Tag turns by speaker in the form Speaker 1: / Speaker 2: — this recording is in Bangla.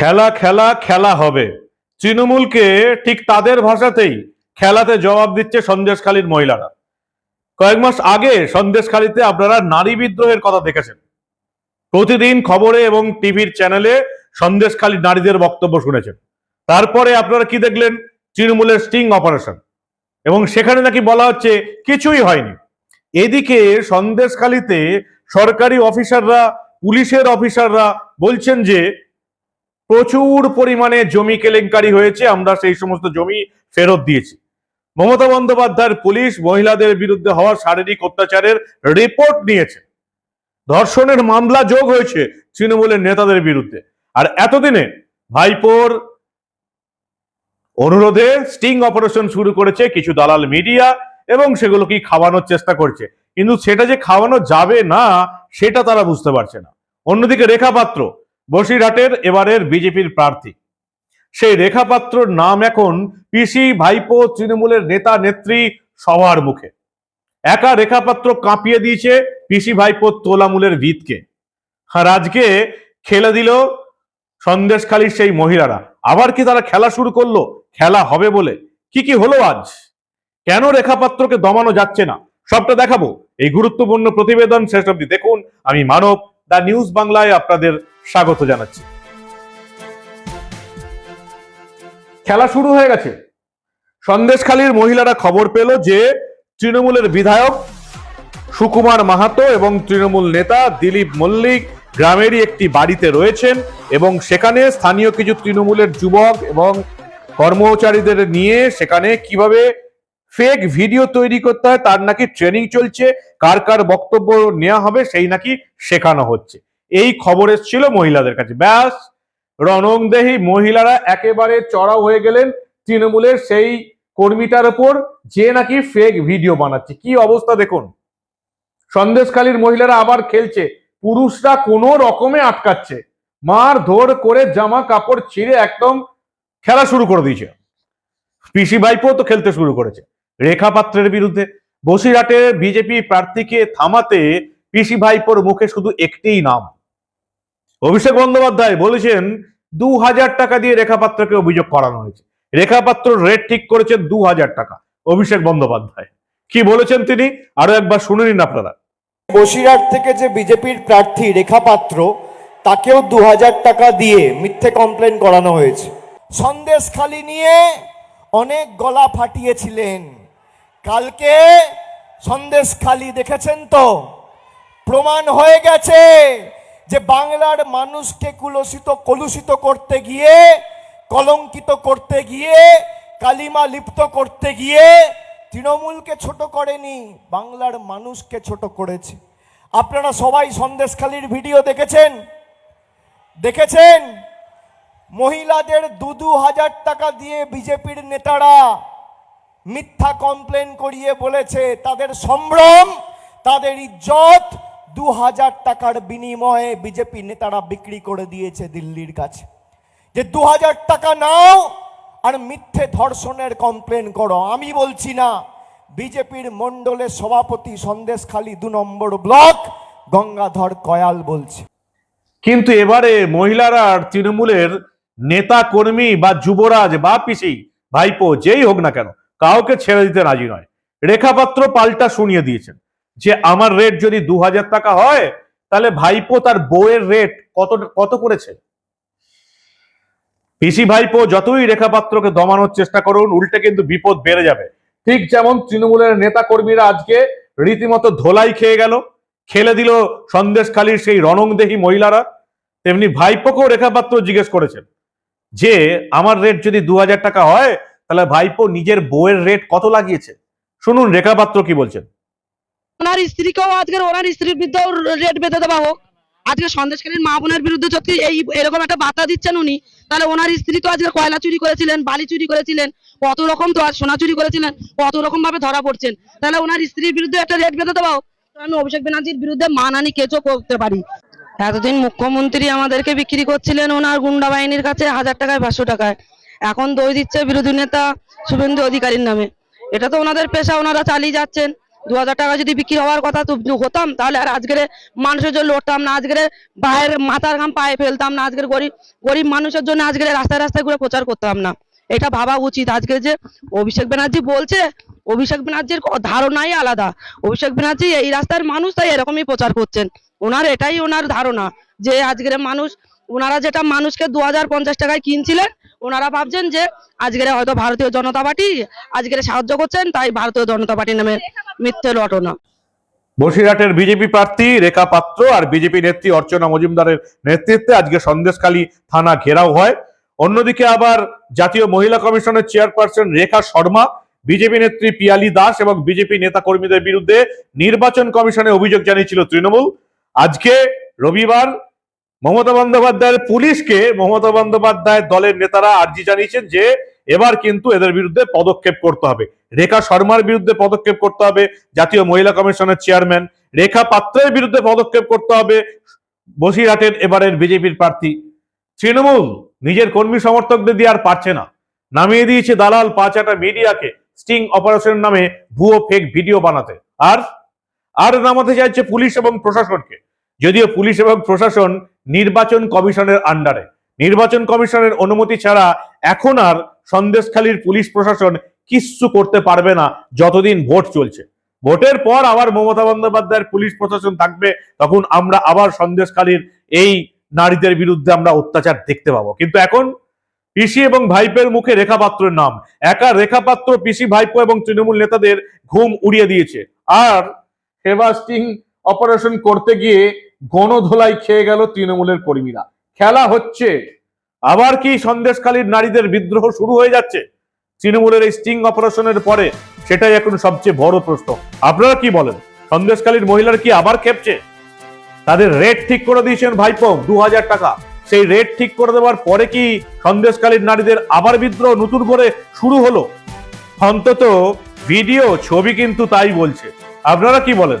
Speaker 1: খেলা খেলা খেলা হবে। তৃণমূলকে ঠিক তাদের ভাষাতেই খেলাতে জবাব দিচ্ছে সন্দেশখালীর মহিলারা। কয়েক মাস আগে সন্দেশখালীতে আপনারা নারী বিদ্রোহের কথা দেখেছেন। প্রতিদিন খবরে এবং টিভির চ্যানেলে সন্দেশখালীর নারীদের বক্তব্য শুনেছেন। তারপরে আপনারা কি দেখলেন? তৃণমূলের স্টিং অপারেশন। এবং সেখানে নাকি বলা হচ্ছে কিছুই হয়নি। এদিকে সন্দেশখালীতে সরকারি অফিসাররা, পুলিশের অফিসাররা বলছেন যে প্রচুর পরিমাণে জমি কেলেঙ্কারি হয়েছে, আমরা সেই সমস্ত জমি ফেরত দিয়েছি। মমতা বন্দ্যোপাধ্যায়ের পুলিশ মহিলাদের বিরুদ্ধে হওয়া শারীরিক অত্যাচারের রিপোর্ট নিয়েছে। ধর্ষণের মামলা যোগ হয়েছে তৃণমূলের নেতাদের বিরুদ্ধে। আর এতদিনে ভাইপোর অনুরোধে স্টিং অপারেশন শুরু করেছে কিছু দালাল মিডিয়া এবং সেগুলোকে খাওয়ানোর চেষ্টা করছে। কিন্তু সেটা যে খাওয়ানো যাবে না, সেটা তারা বুঝতে পারছে না। অন্যদিকে রেখা পাত্র বসিরহাটের এবারের বিজেপির প্রার্থী। সেই রেখা পাত্রর নাম এখন পিসি, ভাইপো, তৃণমূলের নেতা, নেত্রী সবার মুখে। একা রেখা পাত্র কাঁপিয়ে দিয়েছে পিসি, ভাইপো, তোলামূলের ভিতকে। আর আজকে খেলে দিল সন্দেশখালীর সেই মহিলারা। আবার কি তারা খেলা শুরু করল? খেলা হবে বলে। কি কি হলো আজ? কেন রেখাপাত্রকে দমানো যাচ্ছে না? সবটা দেখাবো। এই গুরুত্বপূর্ণ প্রতিবেদন শেষ অব্দি দেখুন। আমি মানব দা নিউজ বাংলায় আপনাদের স্বাগত জানাচ্ছি। খেলা শুরু হয়ে গেছে। সন্দেশখালীর মহিলারা খবর পেল যে তৃণমূলের বিধায়ক সুকুমার মাহাতো এবং তৃণমূল নেতা দিলীপ মল্লিক গ্রামেরই একটি বাড়িতে রয়েছেন এবং সেখানে স্থানীয় কিছু তৃণমূলের যুবক এবং কর্মচারীদের নিয়ে সেখানে কীভাবে ফেক ভিডিও তৈরি করতে হয়, তার নাকি ট্রেনিং চলছে, কার কার বক্তব্য নেওয়া হবে সেই নাকি শেখানো হচ্ছে। এই খবর এসেছিল মহিলাদের কাছে। ব্যাস, রণংদেহী মহিলারা একেবারে চড়াও হয়ে গেলেন তৃণমূলের সেই কর্মীটার উপর যে নাকি ফেক ভিডিও বানাচ্ছে। কি অবস্থা দেখুন। সন্দেশখালীর মহিলারা আবার খেলছে। পুরুষরা কোনো রকমে আটকাচ্ছে। মার ধর করে জামা কাপড় ছিঁড়ে একদম খেলা শুরু করে দিয়েছে। পিসি ভাইপো তো খেলতে শুরু করেছে। রেখা পাত্রের বিরুদ্ধে। বসিরহাটের বিজেপি প্রার্থীকে থামাতে পিসি ভাইপোর মুখে শুধু একটিই নাম। অভিষেক বন্দ্যোপাধ্যায় বলেছেন, দু হাজার টাকা দিয়ে রেখা পাত্রকে অভিযোগ করানো হয়েছে। রেখা পাত্র রেট ঠিক করেছেন দু হাজার টাকা। অভিষেক বন্দ্যোপাধ্যায়। কি বলেছেন তিনি? আরও একবার শুনে নিন আপনারা।
Speaker 2: বসিরহাট থেকে যে বিজেপির প্রার্থী রেখা পাত্র তাকেও দু হাজার টাকা দিয়ে মিথ্যে কমপ্লেন করানো হয়েছে। সন্দেশ খালি নিয়ে অনেক গলা ফাটিয়েছিলেন। কালকে সন্দেশ খালি দেখেছেন তো? প্রমাণ হয়ে গেছে যে বাংলার মানুষকে কুলসিত, কলুষিত করতে গিয়ে, কলঙ্কিত করতে গিয়ে, কালিমা লিপ্ত করতে গিয়ে তৃণমূলকে ছোট করেনি, বাংলার মানুষকে ছোট করেছে। আপনারা সবাই সন্দেশখালির ভিডিও দেখেছেন? দেখেছেন? মহিলাদের দু দু হাজার টাকা দিয়ে বিজেপির নেতারা মিথ্যা কমপ্লেন করিয়ে বলেছে, তাদের সম্ভ্রম, তাদের ইজ্জত দু হাজার টাকার বিনিময়ে বিজেপি নেতারা বিক্রি করে দিয়েছে দিল্লির কাছে। যে দু হাজার টাকা নাও আর মিথ্যে ধর্ষণের কমপ্লেন করো, আমি বলছি না, বিজেপির মণ্ডলের সভাপতি সন্দেশখালী দু নম্বর ব্লক গঙ্গাধর কয়াল বলছে।
Speaker 1: কিন্তু এবারে মহিলারা তৃণমূলের নেতা কর্মী বা যুবরাজ বা পিসি, ভাইপো, যেই হোক না কেন কাউকে ছেড়ে দিতে রাজি নয়। রেখাপাত্র পাল্টা শুনিয়ে দিয়েছেন যে, আমার রেট যদি দু হাজার টাকা হয়, তাহলে ভাইপো তার বউয়ের রেট কত কত করেছে? পিসি ভাইপো যতই রেখাপাত্রকে দমানোর চেষ্টা করুন, উল্টে কিন্তু বিপদ বেড়ে যাবে। ঠিক যেমন তৃণমূলের নেতা কর্মীরা আজকে রীতিমতো ধোলাই খেয়ে গেল, খেলে দিল সন্দেশখালীর সেই রণংদেহী মহিলারা, তেমনি ভাইপোকেও রেখাপাত্র জিজ্ঞেস করেছেন যে, আমার রেট যদি দু হাজার টাকা হয় তাহলে ভাইপো নিজের বউয়ের রেট কত লাগিয়েছে? শুনুন রেখাপাত্র কি বলছেন?
Speaker 3: ওনার স্ত্রীকেও আজকের ওনার স্ত্রীর বিরুদ্ধেও রেট বেঁধে দেওয়া হোক। আজকে সন্দেশকালীন মা বোনের বিরুদ্ধে যদি এই এরকম একটা বার্তা দিচ্ছেন উনি, তাহলে ওনার স্ত্রী তো আজকে কয়লা চুরি করেছিলেন, বালি চুরি করেছিলেন, কত রকম তো আর সোনা চুরি করেছিলেন, কত রকম ভাবে ধরা পড়ছেন। তাহলে ওনার স্ত্রীর বিরুদ্ধে একটা রেট বেঁধে দেওয়া হোক। আমি অভিষেক ব্যানার্জির বিরুদ্ধে মানানি কেচো করতে পারি। এতদিন মুখ্যমন্ত্রী আমাদেরকে বিক্রি করছিলেন ওনার গুন্ডা বাহিনীর কাছে হাজার টাকায়, পাঁচশো টাকায়। এখন দই দিচ্ছে বিরোধী নেতা শুভেন্দু অধিকারীর নামে। এটা তো ওনাদের পেশা, ওনারা চালিয়ে যাচ্ছেন। দু হাজার টাকা যদি বিক্রি হওয়ার কথা তো হতাম, তাহলে আর আজকের মানুষের জন্য লড়তাম না। আজকের বাইরের মাথার ঘাম পায়ে ফেলতাম না। আজকের গরিব গরিব মানুষের জন্য আজকের রাস্তায় রাস্তায় ঘুরে প্রচার করতাম না। এটা ভাবা উচিত। আজকে যে অভিষেক ব্যানার্জি বলছে, অভিষেক ব্যানার্জির ধারণাই আলাদা। অভিষেক ব্যানার্জি এই রাস্তার মানুষ, তাই এরকমই প্রচার করছেন। ওনার এটাই ওনার ধারণা যে আজকের মানুষ, ওনারা যেটা মানুষকে দু হাজার পঞ্চাশ টাকায় কিনছিলেন ওনারা ভাবছেন যে আজকের হয়তো ভারতীয় জনতা পার্টি আজকের সাহায্য করছেন, তাই ভারতীয় জনতা পার্টি নামে মিথ্যে রটনা
Speaker 1: বসিরহাটের বিজেপি প্রার্থী রেখা পাত্র আর বিজেপি নেত্রী অর্চনা মজুমদারের নেতৃত্বে আজকে সন্দেশখালী থানা ঘেরাও হয়। অন্যদিকে আবার জাতীয় মহিলা কমিশনের চেয়ারপারসন রেখা শর্মা, বিজেপি নেত্রী পিয়ালি দাস এবং বিজেপি নেতা কর্মীদের বিরুদ্ধে নির্বাচন কমিশনে অভিযোগ জানিয়েছিল তৃণমূল। আজকে রবিবার মমতা বন্দ্যোপাধ্যায়ের পুলিশকে মমতা বন্দ্যোপাধ্যায়ের দলের নেতারা আর্জি জানিয়েছেন যে এবার কিন্তু এদের বিরুদ্ধে পদক্ষেপ করতে হবে। রেখা শর্মার বিরুদ্ধে পদক্ষেপ করতে হবে, জাতীয় মহিলা কমিশনের চেয়ারম্যান রেখা পাত্রের বিরুদ্ধে পদক্ষেপ করতে হবে, বসিরহাটের এবারের বিজেপির প্রার্থী তৃণমূল নিজের কর্মী সমর্থকদের দিয়ে আর পারছে না। নামিয়ে দিয়েছে দালাল পাঁচাটা মিডিয়াকে স্টিং অপারেশন নামে ভুয়ো ফেক ভিডিও বানাতে। আর আর নামাতে চাইছে পুলিশ এবং প্রশাসনকে। যদিও পুলিশ এবং প্রশাসন নির্বাচন কমিশনের আন্ডারে। নির্বাচন কমিশনের অনুমতি ছাড়া এখন আর সন্দেশখালীর পুলিশ প্রশাসন কিচ্ছু করতে পারবে না যতদিন ভোট চলছে। ভোটের পর আবার মমতা বন্দ্যোপাধ্যায়ের পুলিশ প্রশাসন থাকবে, তখন আমরা আবার সন্দেশখালীর এই নারীদের বিরুদ্ধে আমরা অত্যাচার দেখতে পাবো। কিন্তু এখন পিসি এবং ভাইপের মুখে রেখা পাত্রের নাম। একা রেখাপাত্র, পিসি, ভাইপো এবং তৃণমূল নেতাদের ঘুম উড়িয়ে দিয়েছে। আর হেভাস্টিং অপারেশন করতে গিয়ে গণধোলাই খেয়ে গেল তৃণমূলের কর্মীরা। খেলা হচ্ছে। আবার কি সন্দেশখালীর নারীদের বিদ্রোহ শুরু হয়ে যাচ্ছে? তৃণমূলের এই স্টিং অপারেশনের পরে সেটাই এখন সবচেয়ে বড় প্রশ্ন। আপনারা কি বলেন? সন্দেশখালীর মহিলার কি আবার খেপছে? তাদের রেট ঠিক করে দিয়েছেন ভাইপো দু হাজার টাকা। সেই রেট ঠিক করে দেওয়ার পরে কি সন্দেশকালীন নারীদের আবার বিদ্রোহ নতুন করে শুরু হলো? অন্তত ভিডিও ছবি কিন্তু তাই বলছে। আপনারা কি বলেন?